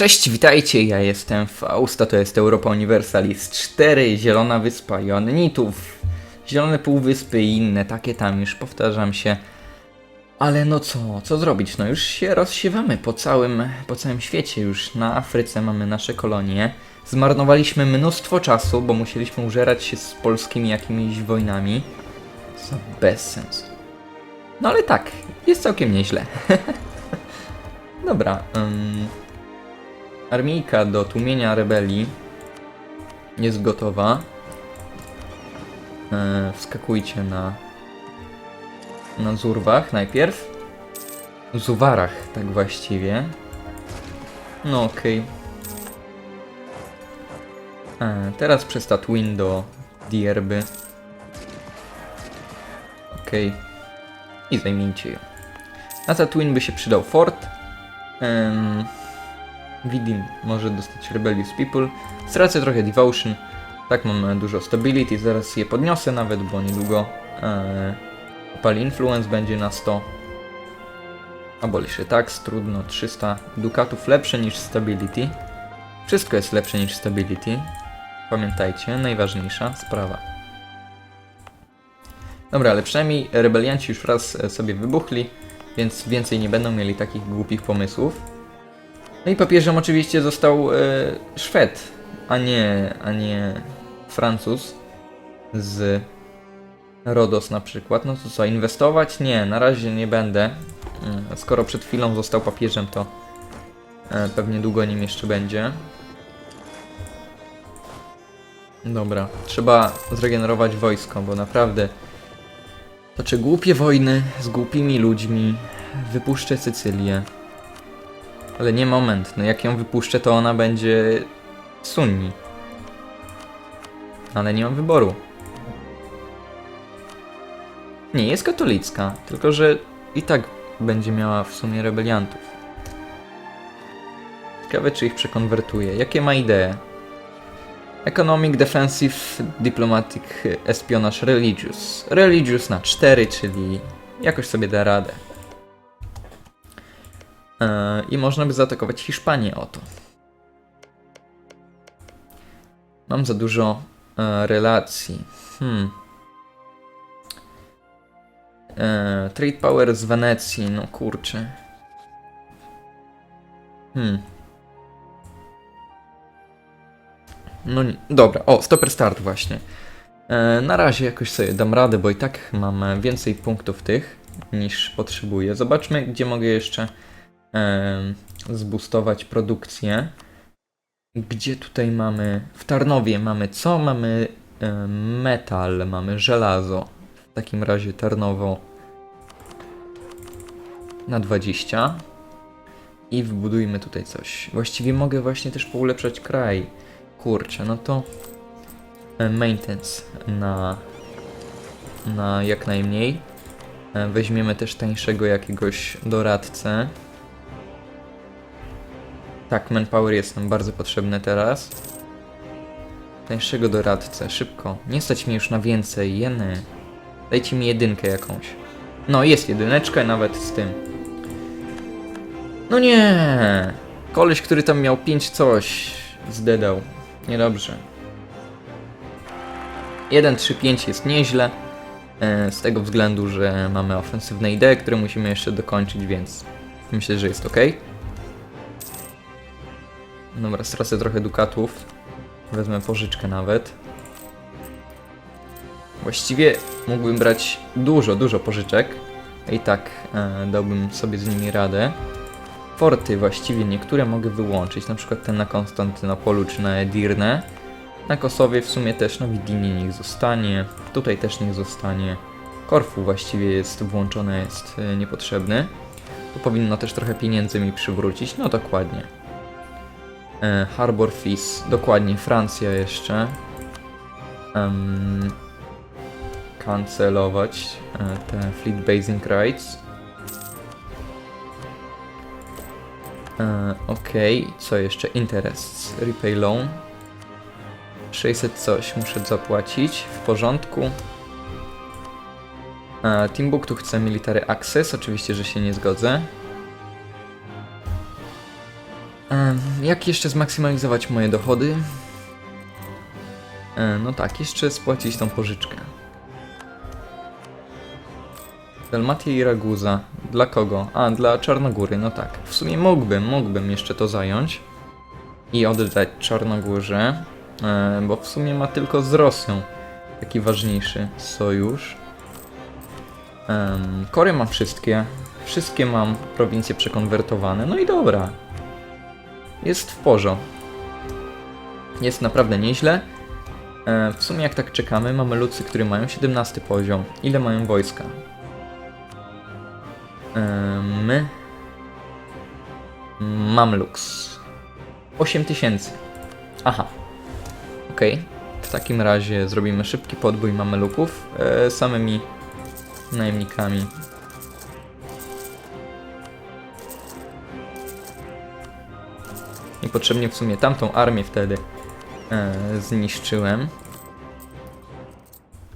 Cześć, witajcie, ja jestem Fausta, to jest Europa Universalis 4, Zielona Wyspa Jonitów, Zielone Półwyspy i inne, takie tam już, powtarzam się. Ale no co, co zrobić, no już się rozsiewamy po całym, po całym świecie już, na Afryce mamy nasze kolonie. Zmarnowaliśmy mnóstwo czasu, bo musieliśmy użerać się z polskimi jakimiś wojnami. Co bezsens. No ale tak, jest całkiem nieźle. Dobra, ym, armijka do tłumienia rebelii jest gotowa. E, wskakujcie na na Zurwach najpierw. Zuwarach, tak właściwie. No okej. E, Teraz przez Tatooine do Dierby. Okej. I zajmijcie ją. Na Tatooine by się przydał fort. Um, Widim może dostać Rebellious People. Stracę trochę Devotion. Tak mam dużo Stability, zaraz je podniosę nawet, bo niedługo e, Influence będzie na 100. Abolish Tax, trudno, 300 dukatów lepsze niż Stability. Wszystko jest lepsze niż Stability. Pamiętajcie, najważniejsza sprawa. Dobra, ale przynajmniej rebelianci już raz e, sobie wybuchli, więc więcej nie będą mieli takich głupich pomysłów. No i papieżem oczywiście został e, Szwed, a nie, a nie Francuz z Rodos na przykład. No to co, inwestować? Nie, na razie nie będę. Mm, Skoro przed chwilą został papieżem, to e, pewnie długo nim jeszcze będzie. Dobra, trzeba zregenerować wojsko, bo naprawdę toczę głupie wojny z głupimi ludźmi. Wypuszczę Sycylię. Ale nie moment, no jak ją wypuszczę, to ona będzie Sunni. Ale nie mam wyboru. Nie, jest katolicka, tylko że i tak będzie miała w sumie rebeliantów. Ciekawe, czy ich przekonwertuje. Jakie ma idee? Economic, Defensive, Diplomatic, Espionage, Religious. Religious na 4, czyli jakoś sobie da radę. Eee, I można by zaatakować Hiszpanię o to. Mam za dużo e, relacji. Hmm. E, trade Power z Wenecji, no kurczę. Hmm. No nie, dobra, o, stopper start właśnie. E, na razie jakoś sobie dam radę, bo i tak mam e, więcej punktów tych niż potrzebuję. Zobaczmy, gdzie mogę jeszcze zboostować produkcję. Gdzie tutaj mamy? W Tarnowie mamy co? Mamy metal, mamy żelazo. W takim razie Tarnowo na 20 i wbudujmy tutaj coś. Właściwie mogę właśnie też poulepszać kraj. Kurczę, no to e, maintenance na, na jak najmniej. E, Weźmiemy też tańszego jakiegoś doradcę. Tak, manpower jest nam bardzo potrzebny teraz. Tańszego doradcę, szybko. Nie stać mi już na więcej, jeny. Dajcie mi jedynkę jakąś. No, jest jedyneczka nawet z tym. No nie! Koleś, który tam miał 5 coś, zdedał. Niedobrze. 1-3-5 jest nieźle. e, Z tego względu, że mamy ofensywne idee, które musimy jeszcze dokończyć, więc myślę, że jest ok. Dobra, stracę trochę dukatów. Wezmę pożyczkę nawet. Właściwie mógłbym brać dużo, dużo pożyczek. I tak e, dałbym sobie z nimi radę. Forty właściwie niektóre mogę wyłączyć, na przykład ten na Konstantynopolu czy na Edirne. Na Kosowie w sumie też na Widinie niech zostanie, tutaj też niech zostanie. Korfu właściwie jest włączone, jest e, niepotrzebny. Tu powinno też trochę pieniędzy mi przywrócić, no dokładnie. E, Harbor Fees, dokładnie, Francja jeszcze. Em, kancelować e, te Fleet Basing Rights. E, Okej, co jeszcze? Interests, repay loan. 600 coś muszę zapłacić, w porządku. E, Timbuktu chce military access, oczywiście, że się nie zgodzę. Jak jeszcze zmaksymalizować moje dochody? E, No tak, jeszcze spłacić tą pożyczkę. Dalmatia i Raguza. Dla kogo? A, dla Czarnogóry, no tak. W sumie mógłbym, mógłbym jeszcze to zająć i oddać Czarnogórze, e, bo w sumie ma tylko z Rosją taki ważniejszy sojusz. Em, Kory mam wszystkie. Wszystkie mam prowincje przekonwertowane. No i dobra. Jest w porządku. Jest naprawdę nieźle. E, w sumie jak tak czekamy, mamy lucy, które mają 17 poziom. Ile mają wojska? E, my... Mamluks. 8000. Aha. Okej. W takim razie zrobimy szybki podbój mameluków e, samymi najemnikami. Niepotrzebnie w sumie tamtą armię wtedy e, zniszczyłem.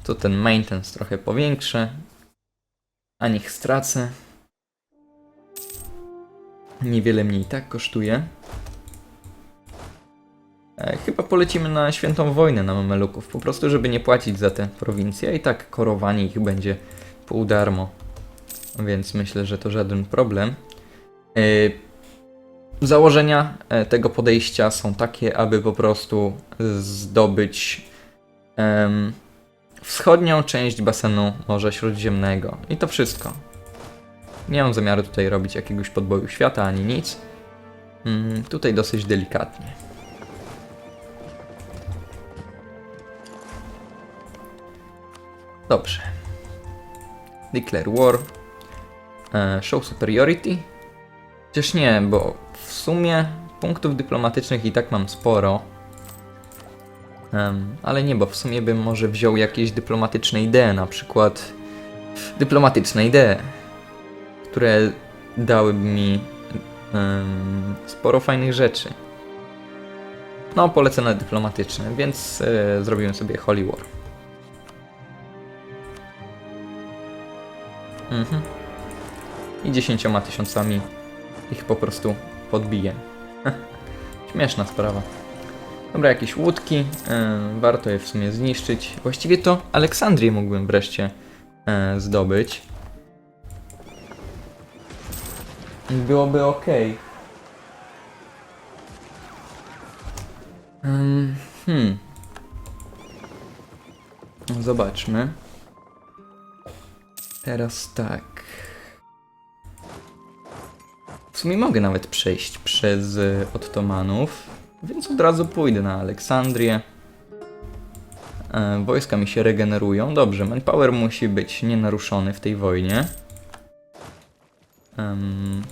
To ten maintenance trochę powiększę, a niech stracę. Niewiele mniej tak kosztuje. E, chyba polecimy na świętą wojnę na mameluków, po prostu żeby nie płacić za te prowincje i tak korowanie ich będzie pół darmo. Więc myślę, że to żaden problem. E, Założenia e, tego podejścia są takie, aby po prostu zdobyć em, wschodnią część basenu Morza Śródziemnego. I to wszystko. Nie mam zamiaru tutaj robić jakiegoś podboju świata ani nic. Mm, tutaj dosyć delikatnie. Dobrze. Declare War. E, show Superiority. Chociaż nie, bo sumie punktów dyplomatycznych i tak mam sporo. Em, ale nie, bo w sumie bym może wziął jakieś dyplomatyczne idee, na przykład dyplomatyczne idee, które dałyby mi em, sporo fajnych rzeczy. No, polecę na dyplomatyczne, więc e, zrobimy sobie Holy War. Mhm. I dziesięcioma tysiącami ich po prostu podbiję. Śmieszna sprawa. Dobra, jakieś łódki. yy, warto je w sumie zniszczyć. Właściwie to Aleksandrię mógłbym wreszcie yy, zdobyć. Byłoby ok. Hmm. Zobaczmy. Teraz tak. Sumie mogę nawet przejść przez y, Ottomanów, więc od razu pójdę na Aleksandrię. E, wojska mi się regenerują. Dobrze, manpower musi być nienaruszony w tej wojnie. Em,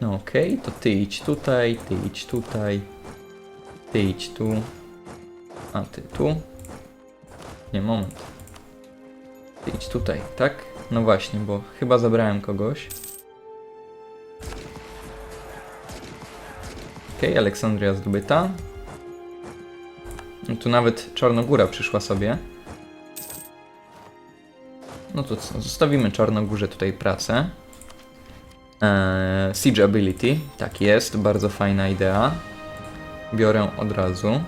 no okej, to ty idź tutaj, ty idź tutaj, ty idź tu, a ty tu. Nie, moment. Ty idź tutaj, tak? No właśnie, bo chyba zabrałem kogoś. Okej, Aleksandria zdobyta. No tu nawet Czarnogóra przyszła sobie. No to co, zostawimy Czarnogórze tutaj pracę. Eee, Siege Ability, tak jest, bardzo fajna idea. Biorę od razu.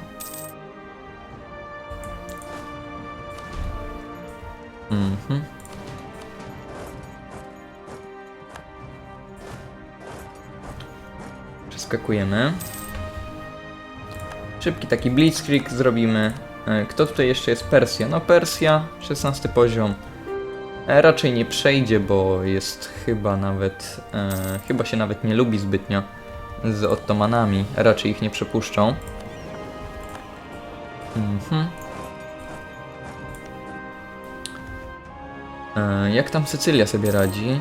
Szybki taki blitzkrieg zrobimy. E, Kto tutaj jeszcze jest? Persja. No Persja, 16 poziom. E, Raczej nie przejdzie, bo jest chyba nawet, e, chyba się nawet nie lubi zbytnio z Ottomanami. Raczej ich nie przepuszczą. Mhm. E, jak tam Sycylia sobie radzi?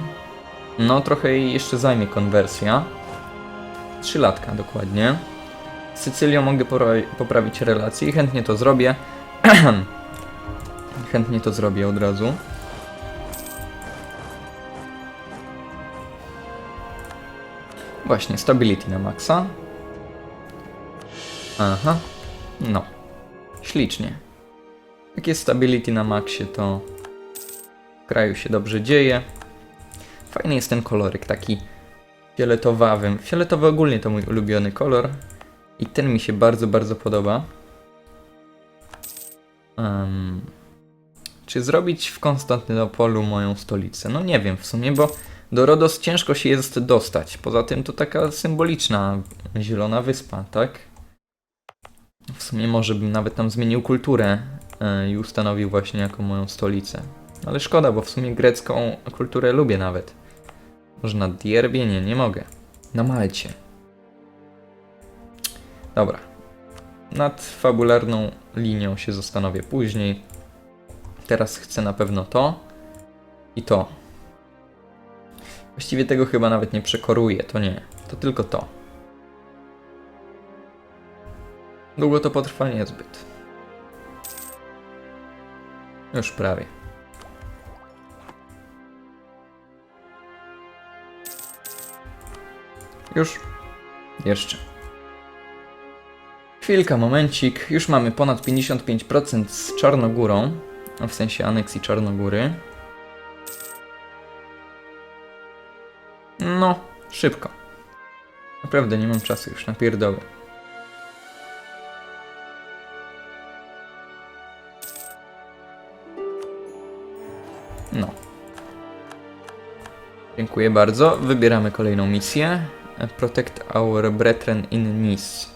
No, trochę jeszcze zajmie konwersja. 3 latka dokładnie. Z Sycylią mogę poprawić relacje i chętnie to zrobię. chętnie to zrobię od razu. Właśnie, stability na maksa. Aha. No. Ślicznie. Jak jest stability na maksie, to w kraju się dobrze dzieje. Fajny jest ten koloryk, taki fioletowawym. Fioletowy ogólnie to mój ulubiony kolor. I ten mi się bardzo, bardzo podoba. Em, czy zrobić w Konstantynopolu moją stolicę? No nie wiem w sumie, bo do Rodos ciężko się jest dostać. Poza tym to taka symboliczna zielona wyspa, tak? W sumie może bym nawet tam zmienił kulturę e, i ustanowił właśnie jako moją stolicę. Ale szkoda, bo w sumie grecką kulturę lubię nawet. Może na Dierbie? Nie, nie mogę. Na Malcie. Dobra. Nad fabularną linią się zastanowię później. Teraz chcę na pewno to i to. Właściwie tego chyba nawet nie przekoruję, to nie. To tylko to. Długo to potrwa niezbyt. Już prawie. Już? Jeszcze. Chwilka, momencik. Już mamy ponad 55% z Czarnogórą. no W sensie aneksji Czarnogóry. No, szybko. Naprawdę nie mam czasu już na pierdoły. No. Dziękuję bardzo. Wybieramy kolejną misję. Protect our brethren in Nice.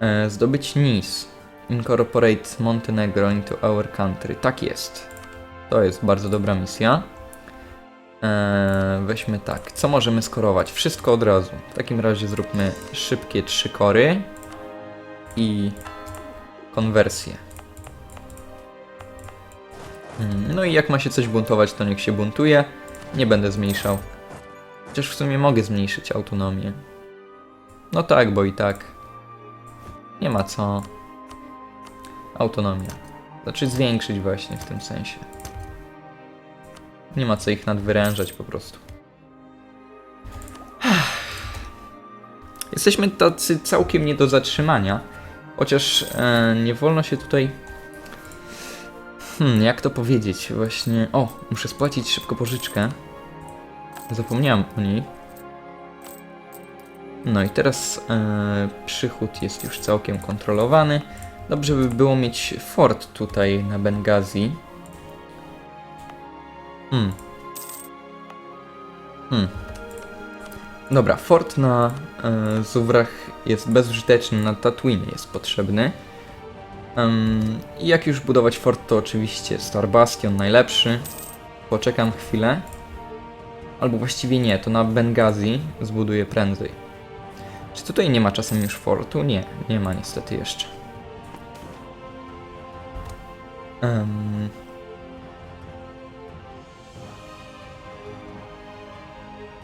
E, Zdobyć Nice. Incorporate Montenegro into our country. Tak jest. To jest bardzo dobra misja. Eee, weźmy tak. Co możemy skorować? Wszystko od razu. W takim razie zróbmy szybkie trzy kory i konwersję. Mm, No i jak ma się coś buntować, to niech się buntuje. Nie będę zmniejszał. Chociaż w sumie mogę zmniejszyć autonomię. No tak, bo i tak. Nie ma co. Autonomia. Znaczy zwiększyć właśnie w tym sensie. Nie ma co ich nadwyrężać po prostu. Jesteśmy tacy całkiem nie do zatrzymania. Chociaż e, nie wolno się tutaj. Hmm, jak to powiedzieć? Właśnie. O, muszę spłacić szybko pożyczkę. Zapomniałem o niej. No i teraz e, przychód jest już całkiem kontrolowany. Dobrze by było mieć fort tutaj na Bengazji. Hmm. Hmm. Dobra, fort na e, Zuwrach jest bezużyteczny, na Tatooine jest potrzebny. I jak już budować fort, to oczywiście Star Bastion najlepszy. Poczekam chwilę. Albo właściwie nie, to na Bengazji zbuduję prędzej. Czy tutaj nie ma czasem już fortu? Nie, nie ma niestety jeszcze. Em,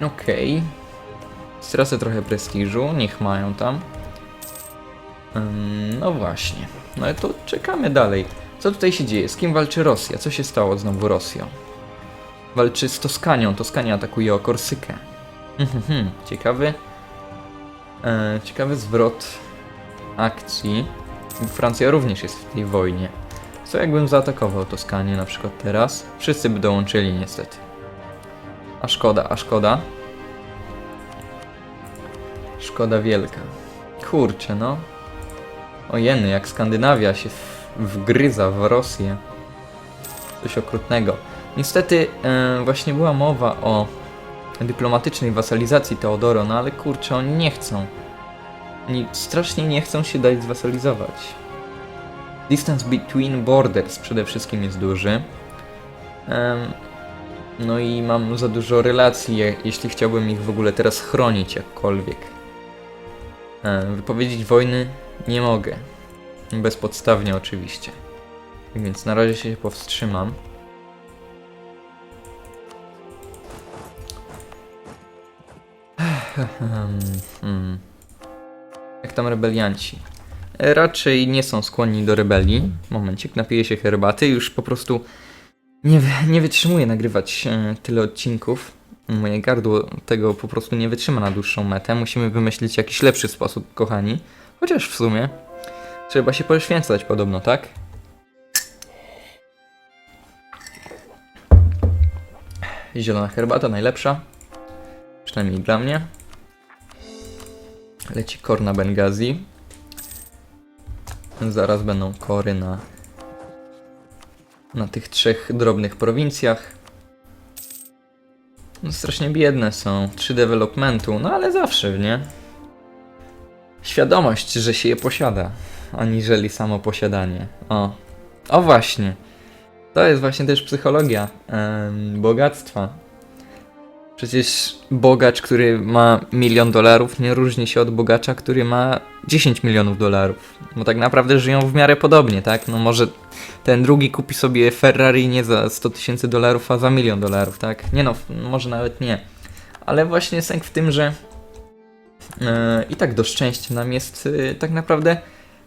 Okej. Stracę trochę prestiżu, niech mają tam. Ym, no właśnie. No to czekamy dalej. Co tutaj się dzieje? Z kim walczy Rosja? Co się stało znowu Rosją? Walczy z Toskanią. Toskania atakuje o Korsykę. Mhm, ciekawy. E, ciekawy zwrot akcji. Francja również jest w tej wojnie. Co jakbym zaatakował Toskanię na przykład teraz? Wszyscy by dołączyli niestety. A szkoda, a szkoda. Szkoda wielka. Kurczę, no. Ojeny, jak Skandynawia się wgryza w Rosję. Coś okrutnego. Niestety, e, właśnie była mowa o dyplomatycznej wasalizacji Teodoro, no ale kurczę, oni nie chcą. Oni strasznie nie chcą się dać zwasalizować. Distance between borders przede wszystkim jest duży. Em, no i mam za dużo relacji, je- jeśli chciałbym ich w ogóle teraz chronić jakkolwiek. E, Wypowiedzieć wojny nie mogę. Bezpodstawnie oczywiście. Więc na razie się powstrzymam. Hmm. Jak tam rebelianci? E, Raczej nie są skłonni do rebelii. Momencik, napiję się herbaty. Już po prostu nie, nie wytrzymuję nagrywać e, tyle odcinków. Moje gardło tego po prostu nie wytrzyma na dłuższą metę. Musimy wymyślić jakiś lepszy sposób, kochani. Chociaż w sumie trzeba się poświęcać podobno, tak? Zielona herbata najlepsza. Przynajmniej dla mnie. Leci kor na Bengazi. Zaraz będą kory na, na tych trzech drobnych prowincjach. No, strasznie biedne są. Trzy developmentu, no ale zawsze, nie? Świadomość, że się je posiada, aniżeli samo posiadanie. O, o właśnie. To jest właśnie też psychologia bogactwa. Przecież bogacz, który ma milion dolarów, nie różni się od bogacza, który ma 10 milionów dolarów. Bo tak naprawdę żyją w miarę podobnie, tak? No może ten drugi kupi sobie Ferrari nie za 100 tysięcy dolarów, a za milion dolarów, tak? Nie no, może nawet nie. Ale właśnie sęk w tym, że e, i tak do szczęścia nam jest e, tak naprawdę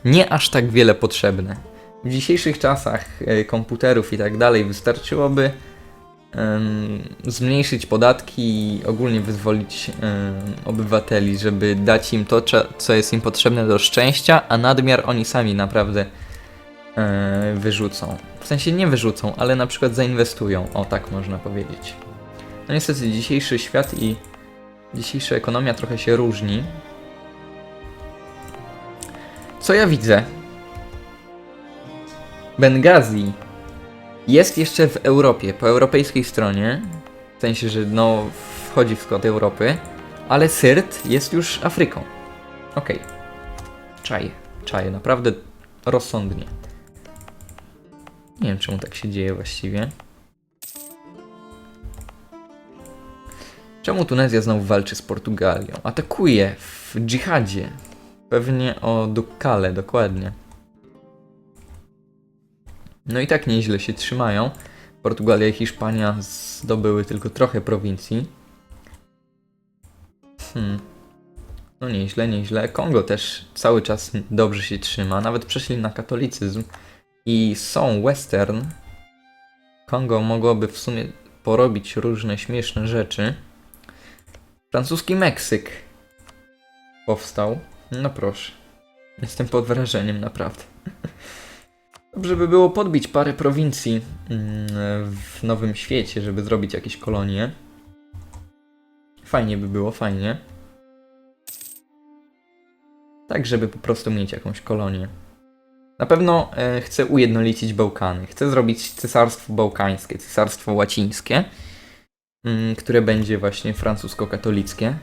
nie aż tak wiele potrzebne. W dzisiejszych czasach e, komputerów i tak dalej wystarczyłoby zmniejszyć podatki i ogólnie wyzwolić obywateli, żeby dać im to, co jest im potrzebne do szczęścia, a nadmiar oni sami naprawdę e, wyrzucą. W sensie nie wyrzucą, ale na przykład zainwestują, o tak można powiedzieć. No niestety dzisiejszy świat i dzisiejsza ekonomia trochę się różni. Co ja widzę? Bengazi jest jeszcze w Europie, po europejskiej stronie. W sensie, że no wchodzi w skład Europy, ale Syrt jest już Afryką. Okej. Czaję, czaję, naprawdę rozsądnie. Nie wiem, czemu tak się dzieje właściwie. Czemu Tunezja znowu walczy z Portugalią? Atakuje w dżihadzie. Pewnie o Dukkale, dokładnie. No i tak nieźle się trzymają. Portugalia i Hiszpania zdobyły tylko trochę prowincji. Hmm. No nieźle, nieźle. Kongo też cały czas dobrze się trzyma. Nawet przeszli na katolicyzm. I są western. Kongo mogłoby w sumie porobić różne śmieszne rzeczy. Francuski Meksyk powstał. No proszę. Jestem pod wrażeniem, naprawdę. Dobrze by było podbić parę prowincji mm, w Nowym Świecie, żeby zrobić jakieś kolonie. Fajnie by było, fajnie. Tak, żeby po prostu mieć jakąś kolonię. Na pewno e, chcę ujednolicić Bałkany. Chcę zrobić cesarstwo bałkańskie, cesarstwo łacińskie, mm, które będzie właśnie francusko-katolickie.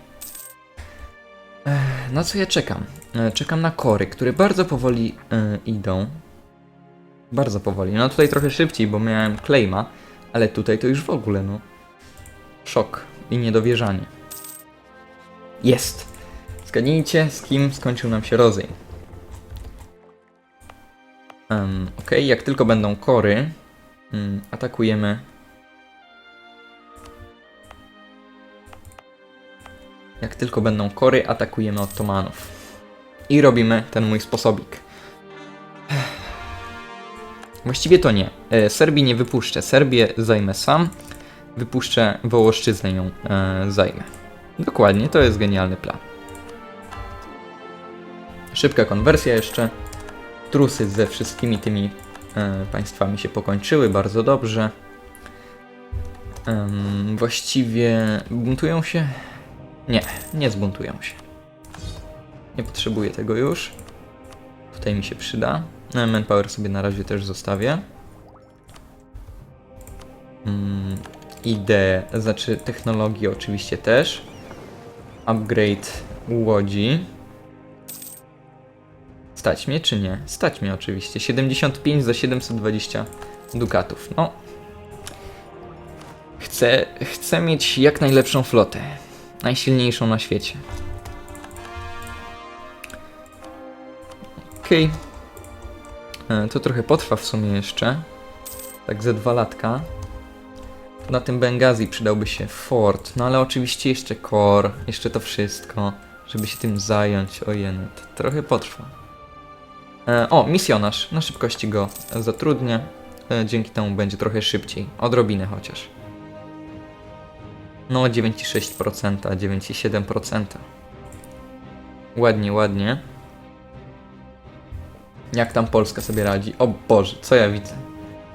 Ech, Na co ja czekam? E, Czekam na kory, które bardzo powoli e, idą. Bardzo powoli. No tutaj trochę szybciej, bo miałem claima, ale tutaj to już w ogóle, no. Szok i niedowierzanie. Jest! Zgadnijcie, z kim skończył nam się rozejm. Um, ok, jak tylko będą kory, mm, atakujemy. Jak tylko będą kory, atakujemy Ottomanów. I robimy ten mój sposobik. Właściwie to nie. E, Serbii nie wypuszczę. Serbię zajmę sam. Wypuszczę Wołoszczyznę ją e, zajmę. Dokładnie, to jest genialny plan. Szybka konwersja jeszcze. Trusy ze wszystkimi tymi e, państwami się pokończyły bardzo dobrze. Właściwie buntują się? Nie, nie zbuntują się. Nie potrzebuję tego już. Tutaj mi się przyda. No, Manpower sobie na razie też zostawię. Mm, ideę, znaczy technologię oczywiście też. Upgrade łodzi. Stać mnie czy nie? Stać mnie oczywiście. 75 za 720 dukatów. No. Chcę, chcę mieć jak najlepszą flotę. Najsilniejszą na świecie. Okej. E, To trochę potrwa w sumie jeszcze. Tak ze dwa latka. Na tym Bengazi przydałby się fort, no ale oczywiście jeszcze core, jeszcze to wszystko, żeby się tym zająć. Ojej, to trochę potrwa. E, o, misjonarz. Na szybkości go zatrudnię. E, dzięki temu będzie trochę szybciej. Odrobinę chociaż. No, 9,6%, 9,7%. Ładnie, ładnie. Jak tam Polska sobie radzi? O Boże, co ja widzę?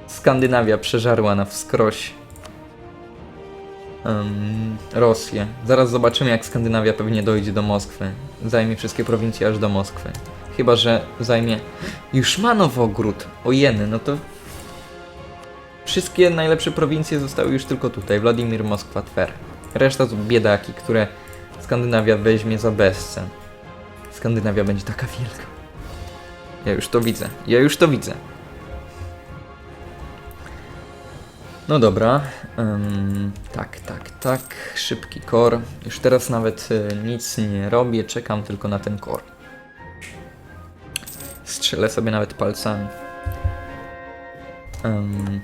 Skandynawia przeżarła na wskroś. em, Rosję. Zaraz zobaczymy, jak Skandynawia pewnie dojdzie do Moskwy. Zajmie wszystkie prowincje aż do Moskwy. Chyba, że zajmie. Już ma Nowogród. Ojeny, no to. Wszystkie najlepsze prowincje zostały już tylko tutaj. Władimir, Moskwa, Twer. Reszta to biedaki, które Skandynawia weźmie za bezcen. Skandynawia będzie taka wielka. Ja już to widzę. Ja już to widzę. No dobra. Ym, tak, tak, tak. Szybki kor. Już teraz nawet y, nic nie robię. Czekam tylko na ten kor. Strzelę sobie nawet palcami. Ym,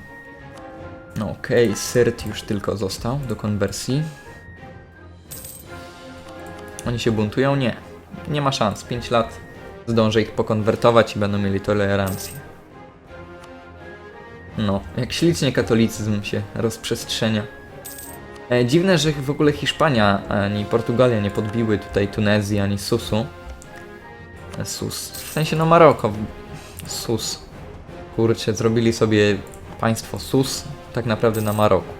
no okej, Syrt już tylko został do konwersji. Oni się buntują? Nie. Nie ma szans. 5 lat zdążę ich pokonwertować i będą mieli tolerancję. No, jak ślicznie katolicyzm się rozprzestrzenia. E, dziwne, że w ogóle Hiszpania ani Portugalia nie podbiły tutaj Tunezji ani Susu. E, Sus. W sensie no Maroko. Sus. Kurczę, zrobili sobie państwo Sus tak naprawdę na Maroku.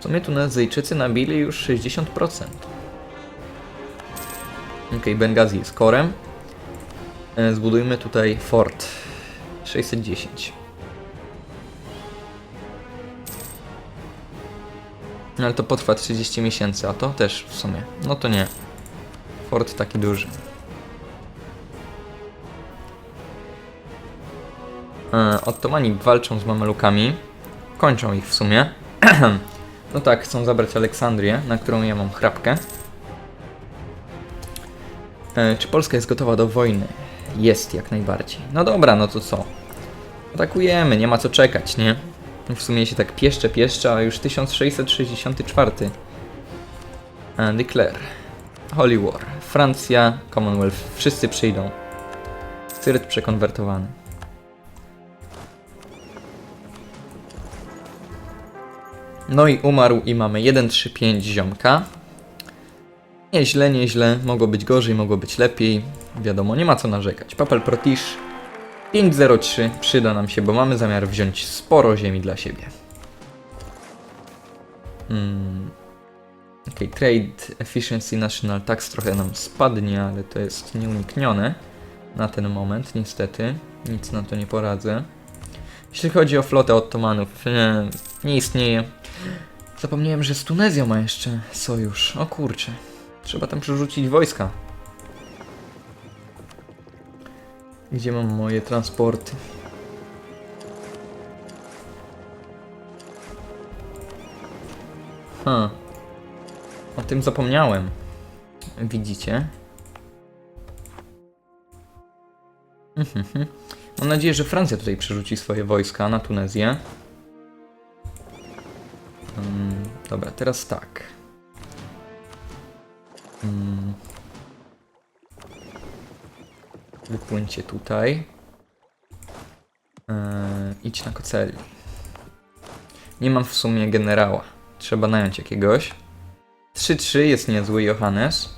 W sumie Tunezyjczycy nabili już 60%. Okej, Bengazi jest korem. E, Zbudujmy tutaj fort. 610. No ale to potrwa 30 miesięcy, a to też w sumie. No to nie. Fort taki duży. E, Ottomani walczą z Mamelukami. Kończą ich w sumie. no tak, chcą zabrać Aleksandrię, na którą ja mam chrapkę. E, czy Polska jest gotowa do wojny? Jest, jak najbardziej. No dobra, no to co? Atakujemy, nie ma co czekać, nie? W sumie się tak pieszcze, pieszcze, a już 1664. E, Declare. Holy War. Francja, Commonwealth. Wszyscy przyjdą. Cyryt przekonwertowany. No i umarł i mamy 135 ziomka. Nieźle, nieźle. Mogło być gorzej, mogło być lepiej. Wiadomo, nie ma co narzekać. Papel Protisz 503 przyda nam się, bo mamy zamiar wziąć sporo ziemi dla siebie. Hmm. Ok, Trade Efficiency National Tax trochę nam spadnie, ale to jest nieuniknione na ten moment, niestety. Nic na to nie poradzę. Jeśli chodzi o flotę Ottomanów, nie, nie istnieje. Zapomniałem, że z Tunezją ma jeszcze sojusz. O kurczę. Trzeba tam przerzucić wojska. Gdzie mam moje transporty? Ha. O tym zapomniałem. Widzicie? Mhm, mhm. Mam nadzieję, że Francja tutaj przerzuci swoje wojska na Tunezję. Mm, dobra, teraz tak. Wypłyńcie tutaj. Eee, idź na koceli. Nie mam w sumie generała. Trzeba nająć jakiegoś. 3-3 jest niezły Johannes.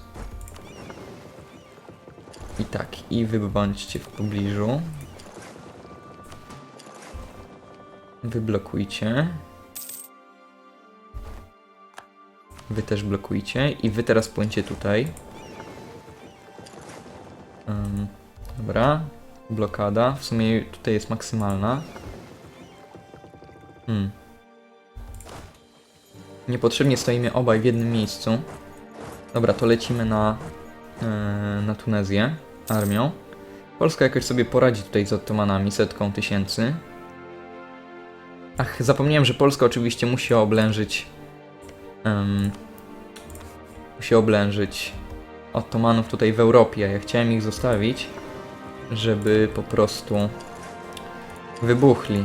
I tak, i wy bądźcie w pobliżu. Wyblokujcie. Wy też blokujcie. I wy teraz płyńcie tutaj. Dobra. Blokada. W sumie tutaj jest maksymalna. Hmm. Niepotrzebnie stoimy obaj w jednym miejscu. Dobra, to lecimy na, e, na Tunezję armią. Polska jakoś sobie poradzi tutaj z Ottomanami, setką tysięcy. Ach, zapomniałem, że Polska oczywiście musi oblężyć. em, musi oblężyć Ottomanów tutaj w Europie. Ja chciałem ich zostawić, żeby po prostu wybuchli.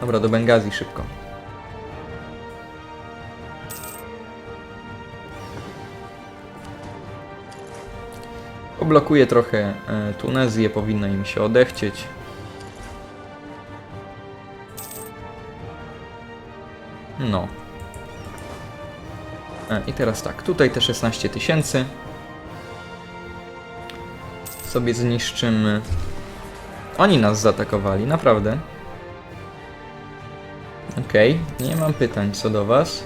Dobra, do Bengazji szybko. Oblokuję trochę e, Tunezję, powinno im się odechcieć. No. E, I teraz tak, tutaj te 16 tysięcy. Sobie zniszczymy. Oni nas zaatakowali, naprawdę. Okej, nie mam pytań co do was.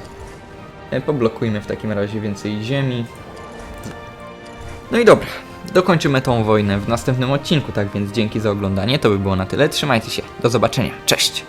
E, Poblokujmy w takim razie więcej ziemi. No i dobra, dokończymy tą wojnę w następnym odcinku, tak więc dzięki za oglądanie, to by było na tyle. Trzymajcie się, do zobaczenia, cześć!